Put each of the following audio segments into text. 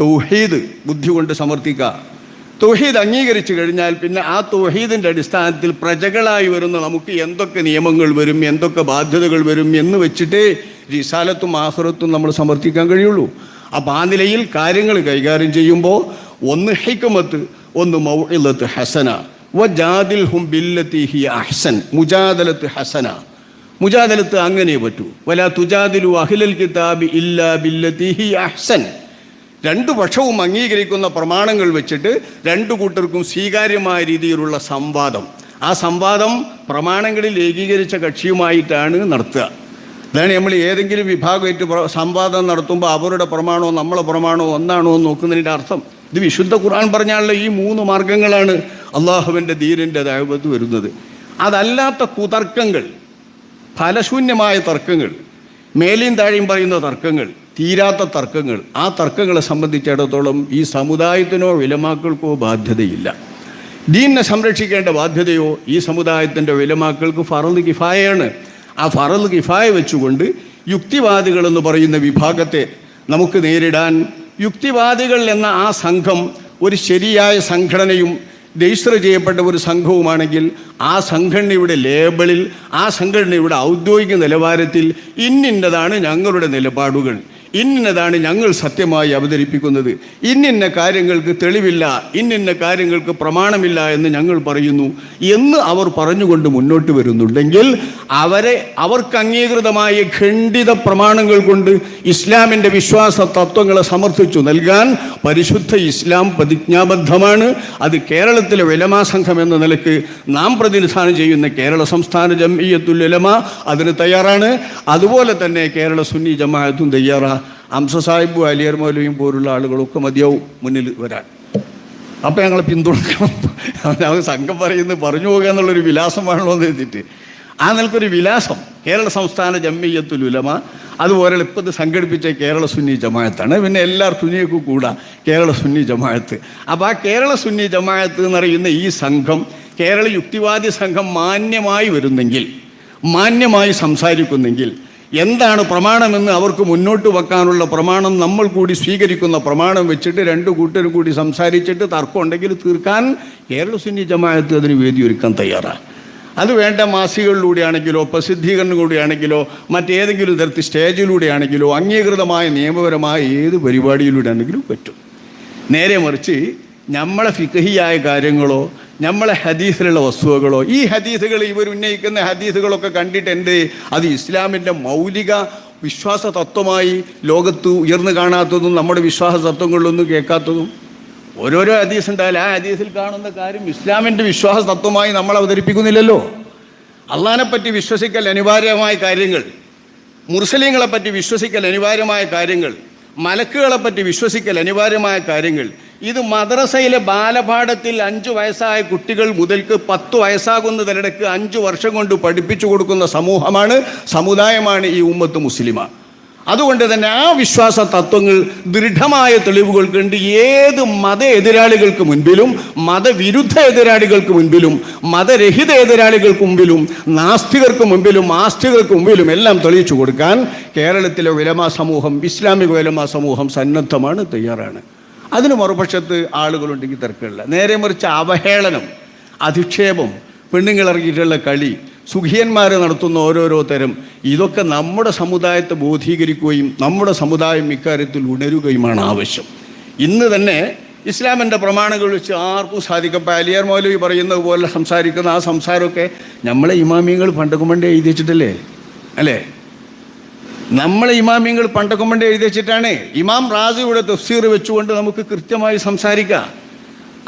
തൗഹീദ് ബുദ്ധി കൊണ്ട് സമർത്ഥിക്കുക തൗഹീദ് അംഗീകരിച്ചു കഴിഞ്ഞാൽ പിന്നെ ആ തൗഹീദിന്റെ അടിസ്ഥാനത്തിൽ പ്രജകളായി വരുന്ന നമുക്ക് എന്തൊക്കെ നിയമങ്ങൾ വരും എന്തൊക്കെ ബാധ്യതകൾ വരും എന്ന് വെച്ചിട്ടേ റിസാലത്തും ആഹ്റത്തും നമ്മൾ സമർത്ഥിക്കാൻ കഴിയുള്ളൂ. അപ്പം ആ നിലയിൽ കാര്യങ്ങൾ കൈകാര്യം ചെയ്യുമ്പോൾ ഒന്ന് ഹൈക്കുമത്ത് ഒന്ന് മൗഇലത്ത് ഹസന. വ ജാദിൽ ഹും ബില്ലത്തി ഹി അഹ്സൻ മുജാദലത്ത് ഹസന. മുജാദലത്ത് അങ്ങനെ പറ്റൂ. വല തുജാദിലു അഹിലൽ കിതാബി ഇല്ലാ ബില്ലത്തി ഹി അഹ്സൻ. രണ്ടു പക്ഷവും അംഗീകരിക്കുന്ന പ്രമാണങ്ങൾ വെച്ചിട്ട് രണ്ടു കൂട്ടർക്കും സ്വീകാര്യമായ രീതിയിലുള്ള സംവാദം. ആ സംവാദം പ്രമാണങ്ങളിൽ ഏകീകരിച്ച കക്ഷിയുമായിട്ടാണ് നടത്തുക. അതാണ് നമ്മൾ ഏതെങ്കിലും വിഭാഗമായിട്ട് സംവാദം നടത്തുമ്പോൾ അവരുടെ പ്രമാണമോ നമ്മളെ പ്രമാണമോ ഒന്നാണോ എന്ന് നോക്കുന്നതിന്റെ അർത്ഥം ഇത് വിശുദ്ധ ഖുർആൻ പറഞ്ഞാലുള്ള ഈ മൂന്ന് മാർഗങ്ങളാണ് അള്ളാഹുവിന്റെ ധീരന്റെ ദൈവത്ത് വരുന്നത്. അതല്ലാത്ത കുതർക്കങ്ങൾ ഫലശൂന്യമായ തർക്കങ്ങൾ മേലെയും താഴെയും പറയുന്ന തർക്കങ്ങൾ തീരാത്ത തർക്കങ്ങൾ. ആ തർക്കങ്ങളെ സംബന്ധിച്ചിടത്തോളം ഈ സമുദായത്തിനോ വിലമാക്കൾക്കോ ബാധ്യതയില്ല. ദീനിനെ സംരക്ഷിക്കേണ്ട ബാധ്യതയോ ഈ സമുദായത്തിന്റെ വിലമാക്കൾക്ക് ഫറൽ കിഫായയാണ്. ആ ഫറൽ കിഫായ വെച്ചുകൊണ്ട് യുക്തിവാദികൾ എന്ന് പറയുന്ന വിഭാഗത്തെ നമുക്ക് നേരിടാൻ യുക്തിവാദികൾ എന്ന ആ സംഘം ഒരു ശരിയായ സംഘടനയും രജിസ്റ്റർ ചെയ്യപ്പെട്ട ഒരു സംഘവുമാണെങ്കിൽ ആ സംഘടനയുടെ ലേബിളിൽ ആ സംഘടനയുടെ ഔദ്യോഗിക നിലവാരത്തിൽ ഇന്നിന്നതാണ് ഞങ്ങളുടെ നിലപാടുകൾ. ഇന്നിന്നതാണ് ഞങ്ങൾ സത്യമായി അവതരിപ്പിക്കുന്നത്. ഇന്നിന്ന കാര്യങ്ങൾക്ക് തെളിവില്ല ഇന്നിന്ന കാര്യങ്ങൾക്ക് പ്രമാണമില്ല എന്ന് ഞങ്ങൾ പറയുന്നു എന്ന് അവർ പറഞ്ഞുകൊണ്ട് മുന്നോട്ട് വരുന്നുണ്ടെങ്കിൽ അവരെ അവർക്ക് അംഗീകൃതമായ ഖണ്ഡിത പ്രമാണങ്ങൾ കൊണ്ട് ഇസ്ലാമിന്റെ വിശ്വാസ തത്വങ്ങളെ സമർത്ഥിച്ചു നൽകാൻ പരിശുദ്ധ ഇസ്ലാം പ്രതിജ്ഞാബദ്ധമാണ്. അത് കേരളത്തിലെ വിലമാ സംഘം എന്ന നിലയ്ക്ക് നാം പ്രതിനിധാനം ചെയ്യുന്ന കേരള സംസ്ഥാന ജംഇയ്യത്തുൽ ഉലമ അതിന് തയ്യാറാണ്. അതുപോലെ തന്നെ കേരള സുന്നി ജമാഅത്തും തയ്യാറാ. അംസ വാലിയർ മൗലവിയും പോലുള്ള ആളുകളൊക്കെ മതിയാവും മുന്നിൽ വരാൻ. അപ്പം ഞങ്ങളെ പിന്തുണക്കണം. അവർ സംഘം പറയുന്നത് പറഞ്ഞു പോകുക എന്നുള്ളൊരു വിലാസമാണല്ലോ എന്ന് എഴുതിയിട്ട്. ആ നിലക്കൊരു വിലാസം. കേരള സംസ്ഥാന ജമ്മിയത്തുൽ ഉലമ അതുപോലെ ഇപ്പം ഇത് സംഘടിപ്പിച്ച കേരള സുന്നി ജമാഅത്താണ് പിന്നെ എല്ലാ സുന്നിയൊക്കെ കൂടാ കേരള സുന്നി ജമാഅത്ത് അപ്പോൾ ആ കേരള സുന്നി ജമാഅത്ത് എന്ന് പറയുന്ന ഈ സംഘം കേരള യുക്തിവാദി സംഘം മാന്യമായി വരുന്നെങ്കിൽ മാന്യമായി സംസാരിക്കുന്നെങ്കിൽ എന്താണ് പ്രമാണമെന്ന് അവർക്ക് മുന്നോട്ട് വെക്കാനുള്ള പ്രമാണം നമ്മൾ കൂടി സ്വീകരിക്കുന്ന പ്രമാണം വെച്ചിട്ട് രണ്ട് കൂട്ടരും കൂടി സംസാരിച്ചിട്ട് തർക്കം ഉണ്ടെങ്കിൽ തീർക്കാൻ കേരള സുന്നി ജമാഅത്ത് അതിന് വേദി ഒരുക്കാൻ തയ്യാറാണ്. അത് വേണ്ട മാസികകളിലൂടെയാണെങ്കിലോ പ്രസിദ്ധീകരണങ്ങളിലൂടെയാണെങ്കിലോ മറ്റേതെങ്കിലും തരത്തിൽ സ്റ്റേജിലൂടെയാണെങ്കിലോ അംഗീകൃതമായ നിയമപരമായ ഏത് പരിപാടിയിലൂടെ ആണെങ്കിലും പറ്റും. നേരെ മറിച്ച് നമ്മളെ ഫിക്കഹിയായ കാര്യങ്ങളോ നമ്മളെ ഹദീസിലുള്ള വസ്തുവകളോ ഈ ഹദീസുകൾ ഇവർ ഉന്നയിക്കുന്ന ഹദീസുകളൊക്കെ കണ്ടിട്ട് എന്ത്? അത് ഇസ്ലാമിന്റെ മൗലിക വിശ്വാസ തത്വമായി ലോകത്ത് ഉയർന്നു കാണാത്തതും നമ്മുടെ വിശ്വാസ തത്വങ്ങളിലൊന്നും കേൾക്കാത്തതും. ഓരോരോ ഹദീസ് ഉണ്ടായാലും ആ ഹദീസിൽ കാണുന്ന കാര്യം ഇസ്ലാമിന്റെ വിശ്വാസ തത്വമായി നമ്മൾ അവതരിപ്പിക്കുന്നില്ലല്ലോ. അള്ളഹാനെ പറ്റി വിശ്വസിക്കൽ അനിവാര്യമായ കാര്യങ്ങൾ മുർസലീങ്ങളെ പറ്റി വിശ്വസിക്കൽ അനിവാര്യമായ കാര്യങ്ങൾ മലക്കുകളെ പറ്റി വിശ്വസിക്കൽ അനിവാര്യമായ കാര്യങ്ങൾ ഇത് മദ്രസയിലെ ബാലപാഠത്തിൽ അഞ്ചു വയസ്സായ കുട്ടികൾ മുതൽക്ക് പത്ത് വയസ്സാകുന്നതിനിടയ്ക്ക് അഞ്ചു വർഷം കൊണ്ട് പഠിപ്പിച്ചു കൊടുക്കുന്ന സമൂഹമാണ് സമുദായമാണ് ഈ ഉമ്മത്ത് മുസ്ലിമ. അതുകൊണ്ട് തന്നെ ആ വിശ്വാസ തത്വങ്ങൾ ദൃഢമായ തെളിവുകൾ കണ്ട് ഏത് മത എതിരാളികൾക്ക് മുൻപിലും മതവിരുദ്ധ എതിരാളികൾക്ക് മുൻപിലും മതരഹിത എതിരാളികൾക്ക് മുമ്പിലും നാസ്തികർക്ക് മുമ്പിലും ആസ്തികർക്ക് മുമ്പിലും എല്ലാം തെളിയിച്ചു കൊടുക്കാൻ കേരളത്തിലെ വിലമാ സമൂഹം ഇസ്ലാമിക വിലമാ സമൂഹം സന്നദ്ധമാണ് തയ്യാറാണ്. അതിന് മറുപക്ഷത്ത് ആളുകളുണ്ടെങ്കിൽ തിരക്കില്ല നേരെ മറിച്ച് അവഹേളനം അധിക്ഷേപം പെണ്ണുങ്ങളിറങ്ങിയിട്ടുള്ള കളി സുഖിയന്മാർ നടത്തുന്ന ഓരോരോ തരം ഇതൊക്കെ നമ്മുടെ സമുദായത്തെ ബോധീകരിക്കുകയും നമ്മുടെ സമുദായം ഇക്കാര്യത്തിൽ ഉണരുകയുമാണ് ആവശ്യം. ഇന്ന് തന്നെ ഇസ്ലാമിന്റെ പ്രമാണങ്ങൾ വെച്ച് ആർക്കും സാധിക്കും ഇപ്പം അലിയാർ മൗലവി പറയുന്നത് പോലെ സംസാരിക്കുന്ന ആ സംസാരമൊക്കെ നമ്മളെ ഇമാമിയങ്ങൾ പണ്ടൊക്കെ പണ്ടേ എഴുതി വെച്ചിട്ടല്ലേ അല്ലേ? നമ്മളെ ഇമാമിയങ്ങൾ പണ്ടൊക്കെ പണ്ടേ എഴുതി വെച്ചിട്ടാണ്. ഇമാം റാസിയുടെ തഫ്സീർ വെച്ചുകൊണ്ട് നമുക്ക് കൃത്യമായി സംസാരിക്കാം.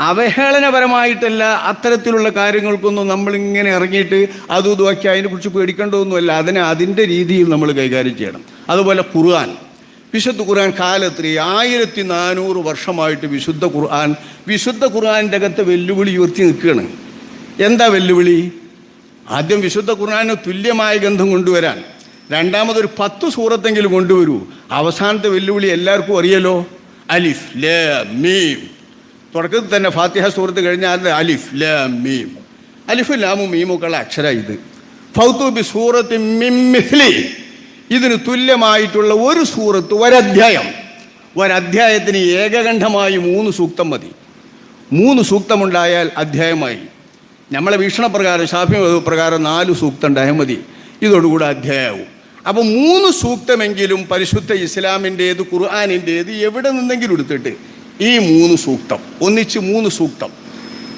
അവഹേളനപരമായിട്ടല്ല അത്തരത്തിലുള്ള കാര്യങ്ങൾക്കൊന്നും നമ്മളിങ്ങനെ ഇറങ്ങിയിട്ട് അതും ഇതുമൊക്കെ അതിനെക്കുറിച്ച് പേടിക്കേണ്ടതൊന്നുമല്ല. അതിനെ അതിന്റെ രീതിയിൽ നമ്മൾ കൈകാര്യം ചെയ്യണം. അതുപോലെ ഖുർആൻ. വിശുദ്ധ ഖുർആൻ കാലത്രി ആയിരത്തി നാനൂറ് വർഷമായിട്ട് വിശുദ്ധ ഖുർആൻ വിശുദ്ധ ഖുർആന്റെ അകത്ത് വെല്ലുവിളി ഉയർത്തി നിൽക്കുകയാണ്. എന്താ വെല്ലുവിളി? ആദ്യം വിശുദ്ധ ഖുർആാന് തുല്യമായ ഗന്ധം കൊണ്ടുവരാൻ. രണ്ടാമതൊരു പത്ത് സൂറത്തെങ്കിലും കൊണ്ടുവരൂ. അവസാനത്തെ വെല്ലുവിളി എല്ലാവർക്കും അറിയല്ലോ അലിഫ് ല മീം. തുടക്കത്തിൽ തന്നെ ഫാത്തിഹ സൂറത്ത് കഴിഞ്ഞാൽ അലിഫ് ല മീം. അലിഫ് ലാമും മീമുക്കുള്ള അക്ഷര ഇത്. ഫൗത്തുബി സൂറത്ത് മിമ്മിഹ്ലി ഇതിന് തുല്യമായിട്ടുള്ള ഒരു സൂറത്ത് ഒരധ്യായം. ഒരധ്യായത്തിന് ഏകകണ്ഠമായി മൂന്ന് സൂക്തം മതി. മൂന്ന് സൂക്തമുണ്ടായാൽ അധ്യായമായി. നമ്മളെ വീക്ഷണപ്രകാരം ഷാഫി പ്രകാരം നാല് സൂക്തം ഉണ്ടായാൽ മതി. ഇതോടുകൂടെ അധ്യായവും. അപ്പോൾ മൂന്ന് സൂക്തമെങ്കിലും പരിശുദ്ധ ഇസ്ലാമിന്റേത് ഖുർആാനിന്റേത് എവിടെ നിന്നെങ്കിലും എടുത്തിട്ട് ഈ മൂന്ന് സൂക്തം ഒന്നിച്ച് മൂന്ന് സൂക്തം.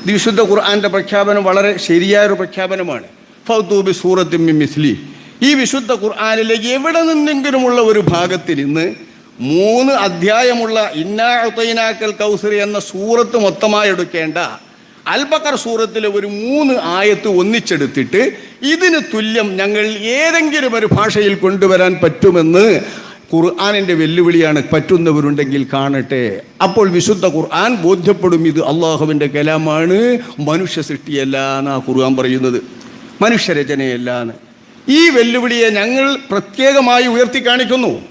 വിശുദ്ധ ഖുർആാന്റെ പ്രഖ്യാപനം വളരെ ശരിയായ ഒരു പ്രഖ്യാപനമാണ് ഫൗത്തൂബി സൂറത്തിൻ മിസ്ലി. ഈ വിശുദ്ധ ഖുർആാനിലെ എവിടെ നിന്നെങ്കിലുമുള്ള ഒരു ഭാഗത്തിൽ നിന്ന് മൂന്ന് അധ്യായമുള്ള ഇന്നാ ഇന്നാത്തൈനാക്കൽ കൗസറി എന്ന സൂറത്ത് മൊത്തമായി എടുക്കേണ്ട അൽബക്കർ സൂറത്തിലെ ഒരു മൂന്ന് ആയത്ത് ഒന്നിച്ചെടുത്തിട്ട് ഇതിന് തുല്യം ഞങ്ങൾ ഏതെങ്കിലും ഒരു ഭാഷയിൽ കൊണ്ടുവരാൻ പറ്റുമെന്ന് ഖുർആാനിന്റെ വെല്ലുവിളിയാണ്. പറ്റുന്നവരുണ്ടെങ്കിൽ കാണട്ടെ. അപ്പോൾ വിശുദ്ധ ഖുർആൻ ബോധ്യപ്പെടും ഇത് അള്ളാഹുവിന്റെ കലാമാണ്. മനുഷ്യ സൃഷ്ടിയല്ല എന്നാ ഖുർആൻ പറയുന്നത്. മനുഷ്യരചനയല്ല എന്ന് ഈ വെല്ലുവിളിയെ ഞങ്ങൾ പ്രത്യേകമായി ഉയർത്തി കാണിക്കുന്നു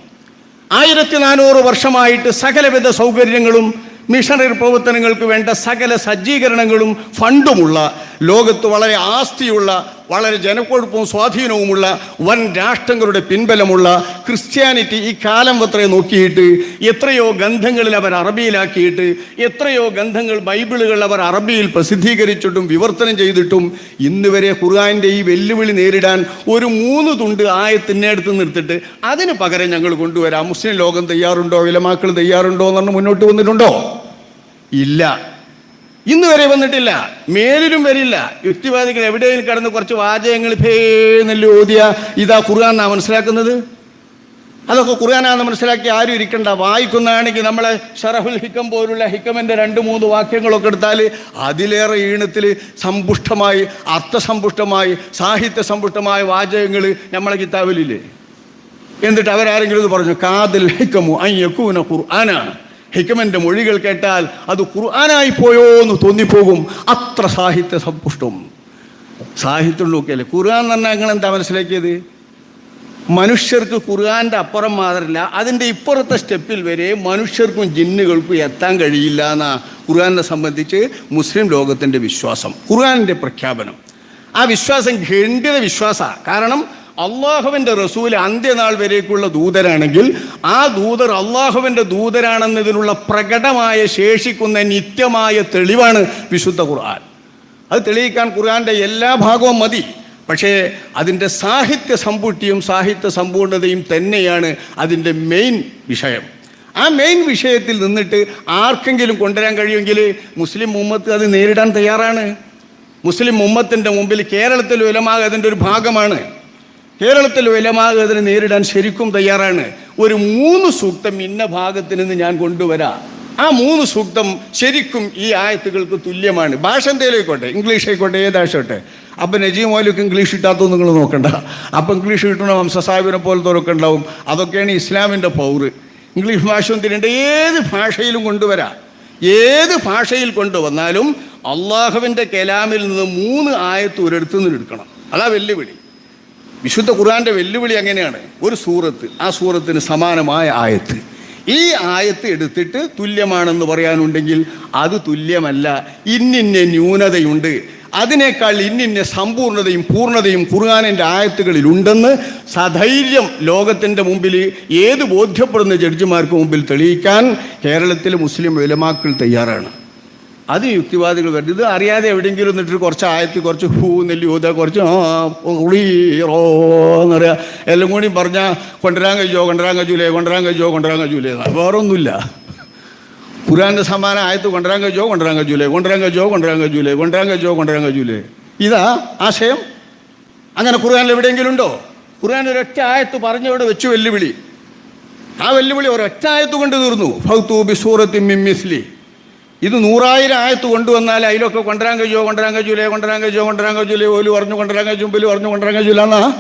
ആയിരത്തി നാനൂറ് വർഷമായിട്ട് സകലവിധ സൗകര്യങ്ങളും മിഷണറി പ്രവർത്തനങ്ങൾക്ക് വേണ്ട സകല സജ്ജീകരണങ്ങളും ഫണ്ടുമുള്ള ലോകത്ത് വളരെ ആസ്തിയുള്ള വളരെ ജനക്കൊഴുപ്പവും സ്വാധീനവുമുള്ള വൻ രാഷ്ട്രങ്ങളുടെ പിൻബലമുള്ള ക്രിസ്ത്യാനിറ്റി ഈ കാലം അത്രയെ നോക്കിയിട്ട് എത്രയോ ഗന്ധങ്ങളിൽ അവർ അറബിയിലാക്കിയിട്ട് എത്രയോ ഗന്ധങ്ങൾ ബൈബിളുകൾ അവർ അറബിയിൽ പ്രസിദ്ധീകരിച്ചിട്ടും വിവർത്തനം ചെയ്തിട്ടും ഇന്ന് വരെ ഈ വെല്ലുവിളി നേരിടാൻ ഒരു മൂന്ന് തുണ്ട് ആയത്തിനെ അടുത്ത് നിർത്തിട്ട് അതിന് പകരം ഞങ്ങൾ കൊണ്ടുവരാം. മുസ്ലിം ലോകം തയ്യാറുണ്ടോ? വിലമാക്കൾ തയ്യാറുണ്ടോ എന്ന് പറഞ്ഞ് മുന്നോട്ട് വന്നിട്ടുണ്ടോ? ഇല്ല. ഇന്ന് വരെ വന്നിട്ടില്ല. മേലിലും വരില്ല. യുക്തിവാദികൾ എവിടെയും കടന്ന് കുറച്ച് വാചകങ്ങൾ ഭേന്നല്ല ഓതിയ ഇതാ ഖുർആാനാ മനസ്സിലാക്കുന്നത്? അതൊക്കെ ഖുർആാനാന്ന് മനസ്സിലാക്കി ആരും ഇരിക്കണ്ട. വായിക്കുന്നതാണെങ്കിൽ നമ്മളെ ഷറഫുൽ ഹിക്കം പോലുള്ള ഹിക്കമിന്റെ രണ്ട് മൂന്ന് വാക്യങ്ങളൊക്കെ എടുത്താൽ അതിലേറെ ഈണത്തിൽ സമ്പുഷ്ടമായി അർത്ഥസമ്പുഷ്ടമായി സാഹിത്യ സമ്പുഷ്ടമായ വാചകങ്ങൾ നമ്മളെ കിതാബിലില്ലേ? എന്നിട്ട് അവരാരെങ്കിലും ഇത് പറഞ്ഞു കാതിൽ ഹിക്കമു അയ്യക്കൂന ഖുർആന. ഹിക്കമന്റെ മൊഴികൾ കേട്ടാൽ അത് ഖുർആനായി പോയോ എന്ന് തോന്നിപ്പോകും. അത്ര സാഹിത്യ സമ്പുഷ്ടം. സാഹിത്യം നോക്കിയല്ലേ ഖുർആൻ തന്നെ നിങ്ങൾ എന്താ മനസ്സിലാക്കിയത്? മനുഷ്യർക്ക് ഖുർആന്റെ അപ്പുറം മാത്രമല്ല അതിന്റെ ഇപ്പുറത്തെ സ്റ്റെപ്പിൽ വരെ മനുഷ്യർക്കും ജിന്നുകൾക്കും എത്താൻ കഴിയില്ല എന്ന ഖുർആനെ സംബന്ധിച്ച് മുസ്ലിം ലോകത്തിന്റെ വിശ്വാസം ഖുർആനിന്റെ പ്രഖ്യാപനം. ആ വിശ്വാസം ഖണ്ഡിത വിശ്വാസമാണ്. കാരണം അള്ളാഹുവിന്റെ റസൂൽ അന്ത്യനാൾ വരേക്കുള്ള ദൂതരാണെങ്കിൽ ആ ദൂതർ അള്ളാഹുവിന്റെ ദൂതരാണെന്നതിനുള്ള പ്രകടമായ ശേഷിക്കുന്ന നിത്യമായ തെളിവാണ് വിശുദ്ധ ഖുർആൻ. അത് തെളിയിക്കാൻ ഖുർആന്റെ എല്ലാ ഭാഗവും മതി. പക്ഷേ അതിന്റെ സാഹിത്യ സമ്പുഷ്ടിയും സാഹിത്യ സമ്പൂർണതയും തന്നെയാണ് അതിന്റെ മെയിൻ വിഷയം. ആ മെയിൻ വിഷയത്തിൽ നിന്നിട്ട് ആർക്കെങ്കിലും കൊണ്ടുവരാൻ കഴിയുമെങ്കിൽ മുസ്ലിം ഉമ്മത്ത് അത് നേരിടാൻ തയ്യാറാണ്. മുസ്ലിം ഉമ്മത്തിന്റെ മുമ്പിൽ കേരളത്തിൽ ഉലമാകതിന്റെ ഒരു ഭാഗമാണ്. കേരളത്തിൽ ഉലമാക അതിനെ നേരിടാൻ ശരിക്കും തയ്യാറാണ്. ഒരു മൂന്ന് സൂക്തം ഇന്ന ഭാഗത്തിൽ നിന്ന് ഞാൻ കൊണ്ടുവരാം. ആ മൂന്ന് സൂക്തം ശരിക്കും ഈ ആയത്തുകൾക്ക് തുല്യമാണ്. ഭാഷ എന്തേലും ആയിക്കോട്ടെ ഇംഗ്ലീഷ് ആയിക്കോട്ടെ. ഏതാശോട്ടെ അപ്പം നജീം മോലൊക്കെ ഇംഗ്ലീഷ് കിട്ടാത്തത് നിങ്ങൾ നോക്കണ്ട. അപ്പം ഇംഗ്ലീഷ് കിട്ടണ വംശസാഹിബിനെ പോലത്തെ ഉണ്ടാവും. അതൊക്കെയാണ് ഇസ്ലാമിന്റെ പൗറ് ഇംഗ്ലീഷ് ഭാഷ ഒന്നിരണ്ട് ഏത് ഭാഷയിലും കൊണ്ടുവരാം. ഏത് ഭാഷയിൽ കൊണ്ടുവന്നാലും അള്ളാഹുവിന്റെ കലാമിൽ നിന്ന് മൂന്ന് ആയത്ത് ഒരിടത്തു നിന്ന് എടുക്കണം. അതാ വെല്ലുവിളി. വിശുദ്ധ ഖുർആാന്റെ വെല്ലുവിളി അങ്ങനെയാണ്. ഒരു സൂറത്ത് ആ സൂറത്തിന് സമാനമായ ആയത്ത്. ഈ ആയത്ത് എടുത്തിട്ട് തുല്യമാണെന്ന് പറയാനുണ്ടെങ്കിൽ അത് തുല്യമല്ല. ഇന്നിന്ന ന്യൂനതയുണ്ട്. അതിനേക്കാൾ ഇന്നിന്ന സമ്പൂർണതയും പൂർണതയും ഖുർആാനിന്റെ ആയത്തുകളിലുണ്ടെന്ന് സധൈര്യം ലോകത്തിന്റെ മുമ്പിൽ ഏത് ബോധ്യപ്പെടുന്ന ജഡ്ജിമാർക്ക് മുമ്പിൽ തെളിയിക്കാൻ കേരളത്തിലെ മുസ്ലിം വിലമാക്കൾ തയ്യാറാണ്. അത് യുക്തിവാദികൾ വരുന്നത്. ഇത് അറിയാതെ എവിടെയെങ്കിലും എന്നിട്ട് കുറച്ച് ആയത്തി കുറച്ച് ഹൂ നെല്ലി ഊത കുറച്ച് എന്ന് എല്ലാം കൂടി പറഞ്ഞാൽ കൊണ്ടുവരാൻ കഴിയോ കൊണ്ടുവരാൻ കഴിയൂലേ കൊണ്ടുവരാൻ കഴിയോ കൊണ്ടുവരാൻ കഴിയൂലേ വേറൊന്നുമില്ല. ഖുറാന്റെ സമ്മാനം ആയത്ത് കൊണ്ടുവരാൻ കഴിയോ കൊണ്ടുവരാൻ കഴിയൂലേ കൊണ്ടുവരാൻ കഴിയോ കൊണ്ടുവരാൻ കഴിയൂലേ കൊണ്ടുവരാൻ കഴിയോ കൊണ്ടുവരാൻ കഴിയൂലേ ഇതാ ആശയം. അങ്ങനെ ഖുർആാനിൽ എവിടെയെങ്കിലും ഉണ്ടോ? ഖുർആൻ ഒരൊറ്റ ആയത്ത് പറഞ്ഞവിടെ വെച്ചു വെല്ലുവിളി. ആ വെല്ലുവിളി ഒരൊറ്റ ആയത്ത് കൊണ്ട് തീർന്നു. ഫൗത്തൂബി സൂറത്തി മിമ്മിസ്ലി ഇത് നൂറായിരം ആയത്ത് കൊണ്ടുവന്നാൽ അതിലൊക്കെ കൊണ്ടുവരാൻ കഴിയുമോ? കൊണ്ടുവരാൻ കഴിയൂലേ? കൊണ്ടുവരാൻ കഴിയുമോ കൊണ്ടുവരാൻ കഴിയൂലേ? ഓൽ പറഞ്ഞു കൊണ്ടുവരാൻ കഴിയും മുമ്പിൽ പറഞ്ഞു കൊണ്ടുവരാൻ കഴിയൂല എന്നാ?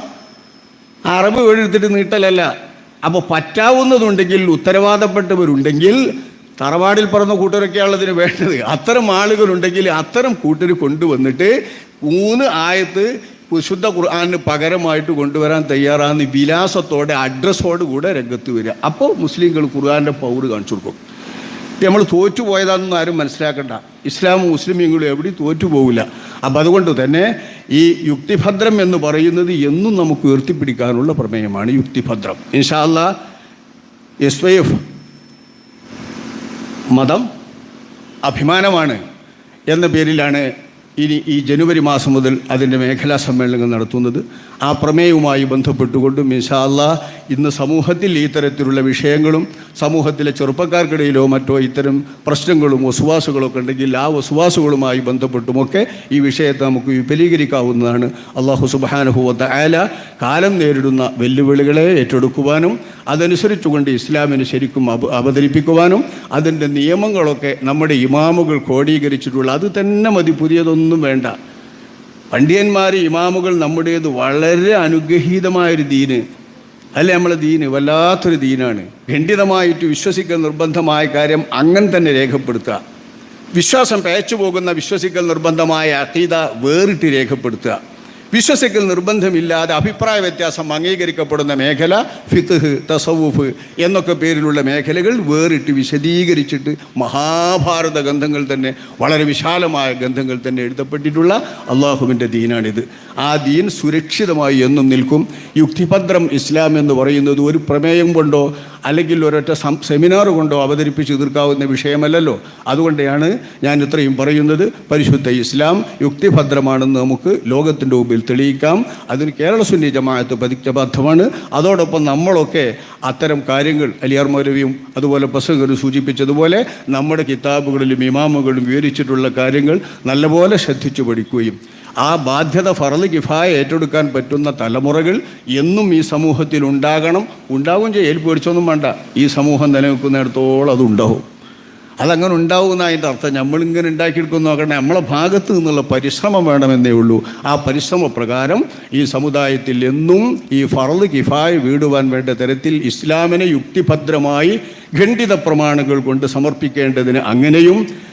അറബ് എഴുത്തിട്ട് നീട്ടലല്ല. അപ്പോൾ പറ്റാവുന്നതുണ്ടെങ്കിൽ ഉത്തരവാദപ്പെട്ടവരുണ്ടെങ്കിൽ തറവാടിൽ പറഞ്ഞ കൂട്ടരൊക്കെയാണ് ഇതിന് വേണ്ടത്. അത്തരം ആളുകളുണ്ടെങ്കിൽ അത്തരം കൂട്ടർ കൊണ്ടുവന്നിട്ട് മൂന്ന് ആയത്ത് വിശുദ്ധ ഖുർആാനിന് പകരമായിട്ട് കൊണ്ടുവരാൻ തയ്യാറാന്ന് വിലാസത്തോടെ അഡ്രസ്സോട് കൂടെ രംഗത്ത് വരിക. അപ്പോൾ മുസ്ലിങ്ങൾ ഖുർആാന്റെ പൗറ് കാണിച്ചു കൊടുക്കും. നമ്മൾ തോറ്റുപോയതാണെന്ന് ആരും മനസ്സിലാക്കണ്ട. ഇസ്ലാമും മുസ്ലിമീങ്ങളും എവിടെയും തോറ്റുപോകില്ല അപ്പം അതുകൊണ്ട് തന്നെ ഈ യുക്തിഭദ്രം എന്ന് പറയുന്നത് എന്നും നമുക്ക് ഉയർത്തിപ്പിടിക്കാനുള്ള പ്രമേയമാണ് യുക്തിഭദ്രം. ഇൻഷാല്ല എസ് വൈ എഫ് മതം അഭിമാനമാണ് എന്ന പേരിലാണ് ഇനി ഈ ജനുവരി മാസം മുതൽ അതിന്റെ മേഖലാ സമ്മേളനങ്ങൾ നടത്തുന്നത്. ആ പ്രമേയവുമായി ബന്ധപ്പെട്ടുകൊണ്ടും ഇൻഷാല്ല ഇന്ന് സമൂഹത്തിൽ ഇത്തരത്തിലുള്ള വിഷയങ്ങളും സമൂഹത്തിലെ ചെറുപ്പക്കാർക്കിടയിലോ മറ്റോ ഇത്തരം പ്രശ്നങ്ങളും വസുവാസുകളൊക്കെ ഉണ്ടെങ്കിൽ ആ വസുവാസുകളുമായി ബന്ധപ്പെട്ടുമൊക്കെ ഈ വിഷയത്തെ നമുക്ക് വിപുലീകരിക്കാവുന്നതാണ്. അള്ളാഹു സുബാനുഭവത്തെ ആല കാലം നേരിടുന്ന വെല്ലുവിളികളെ ഏറ്റെടുക്കുവാനും അതനുസരിച്ചുകൊണ്ട് ഇസ്ലാമിനെ ശരിക്കും അവ അവതരിപ്പിക്കുവാനും അതിന്റെ നിയമങ്ങളൊക്കെ നമ്മുടെ ഇമാമുകൾ ക്രോഡീകരിച്ചിട്ടുള്ള അത് തന്നെ മതി പുതിയതൊന്നും വേണ്ട. പണ്ഡിയന്മാർ ഇമാമുകൾ നമ്മുടേത് വളരെ അനുഗ്രഹീതമായൊരു ദീന്. അല്ലേ നമ്മളെ ദീന്? വല്ലാത്തൊരു ദീനാണ്. ഖണ്ഡിതമായിട്ട് വിശ്വസിക്കൽ നിർബന്ധമായ കാര്യം അങ്ങനെ തന്നെ രേഖപ്പെടുത്തുക. വിശ്വാസം പേച്ചു പോകുന്ന വിശ്വസിക്കൽ നിർബന്ധമായ അതീത വേറിട്ട് രേഖപ്പെടുത്തുക. വിശ്വസിക്കൽ നിർബന്ധമില്ലാതെ അഭിപ്രായ വ്യത്യാസം അംഗീകരിക്കപ്പെടുന്ന മേഖല ഫിത്ത്ഹ് തസവുഫ് എന്നൊക്കെ പേരിലുള്ള മേഖലകൾ വേറിട്ട് വിശദീകരിച്ചിട്ട് മഹാഭാരത ഗ്രന്ഥങ്ങൾ തന്നെ വളരെ വിശാലമായ ഗ്രന്ഥങ്ങൾ തന്നെ എഴുതപ്പെട്ടിട്ടുള്ള അള്ളാഹുവിന്റെ ദീനാണിത്. ആ ദീൻ സുരക്ഷിതമായി എന്നും നിൽക്കും. യുക്തിഭദ്രം ഇസ്ലാം എന്ന് പറയുന്നത് ഒരു പ്രമേയം കൊണ്ടോ അല്ലെങ്കിൽ ഒരൊറ്റ സെമിനാർ കൊണ്ടോ അവതരിപ്പിച്ച് തീർക്കാവുന്ന വിഷയമല്ലല്ലോ. അതുകൊണ്ടാണ് ഞാൻ ഇത്രയും പറയുന്നത്. പരിശുദ്ധ ഇസ്ലാം യുക്തിഭദ്രമാണെന്ന് നമുക്ക് ലോകത്തിന്റെ മുമ്പിൽ തെളിയിക്കാം. അതിന് കേരള സുന്നി ജമാഅത്ത് പ്രതിജ്ഞബദ്ധമാണ്. അതോടൊപ്പം നമ്മളൊക്കെ അത്തരം കാര്യങ്ങൾ അലിയാർ മൗലവിയും അതുപോലെ പ്രസംഗരും സൂചിപ്പിച്ചതുപോലെ നമ്മുടെ കിതാബുകളിലും ഇമാമുകളും വിവരിച്ചിട്ടുള്ള കാര്യങ്ങൾ നല്ലപോലെ ശ്രദ്ധിച്ചു പഠിക്കുകയും ആ ബാധ്യത ഫറൽ കിഫായ ഏറ്റെടുക്കാൻ പറ്റുന്ന തലമുറകൾ എന്നും ഈ സമൂഹത്തിൽ ഉണ്ടാകണം. ഉണ്ടാവും ചെയ്യൽ പേടിച്ചൊന്നും വേണ്ട. ഈ സമൂഹം നിലനിൽക്കുന്നിടത്തോളം അതുണ്ടാവും അതങ്ങനെ ഉണ്ടാവുന്ന അതിന്റെ അർത്ഥം. നമ്മളിങ്ങനെ ഉണ്ടാക്കിയെടുക്കുന്നു നോക്കണേ നമ്മളെ ഭാഗത്ത് നിന്നുള്ള പരിശ്രമം വേണമെന്നേ ഉള്ളൂ. ആ പരിശ്രമ പ്രകാരം ഈ സമുദായത്തിൽ എന്നും ഈ ഫറദ് കിഫായ് വീടുവാൻ വേണ്ട തരത്തിൽ ഇസ്ലാമിനെ യുക്തിഭദ്രമായി ഖണ്ഡിത പ്രമാണങ്ങൾ കൊണ്ട് സമർപ്പിക്കേണ്ടതിന് അങ്ങനെയും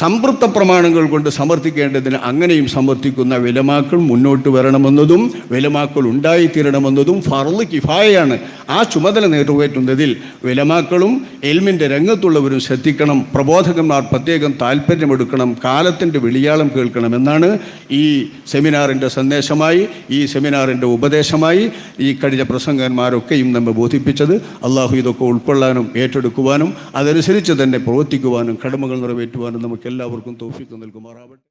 സംതൃപ്ത പ്രമാണങ്ങൾ കൊണ്ട് സമർത്ഥിക്കേണ്ടതിന് അങ്ങനെയും സമർത്ഥിക്കുന്ന വിലമാക്കൾ മുന്നോട്ട് വരണമെന്നതും വിലമാക്കൾ ഉണ്ടായിത്തീരണമെന്നതും ഫർൾ കിഫായയാണ്. ആ ചുമതല നിറവേറ്റുന്നതിൽ വിലമാക്കളും എൽമിന്റെ രംഗത്തുള്ളവരും ശ്രദ്ധിക്കണം. പ്രബോധകന്മാർ പ്രത്യേകം താല്പര്യമെടുക്കണം കാലത്തിന്റെ വിളിയാളം കേൾക്കണമെന്നാണ് ഈ സെമിനാറിന്റെ സന്ദേശമായി ഈ സെമിനാറിന്റെ ഉപദേശമായി ഈ കഴിഞ്ഞ പ്രസംഗന്മാരൊക്കെയും നമ്മെ ബോധിപ്പിച്ചത്. അള്ളാഹു ഇതൊക്കെ ഉൾക്കൊള്ളാനും ഏറ്റെടുക്കുവാനും അതനുസരിച്ച് തന്നെ പ്രവർത്തിക്കുവാനും കടമകൾ നിറവേറ്റുവാനും നമുക്ക് എല്ലാവർക്കും തോഫിക്ക് നൽകുമാറാവട്ടെ.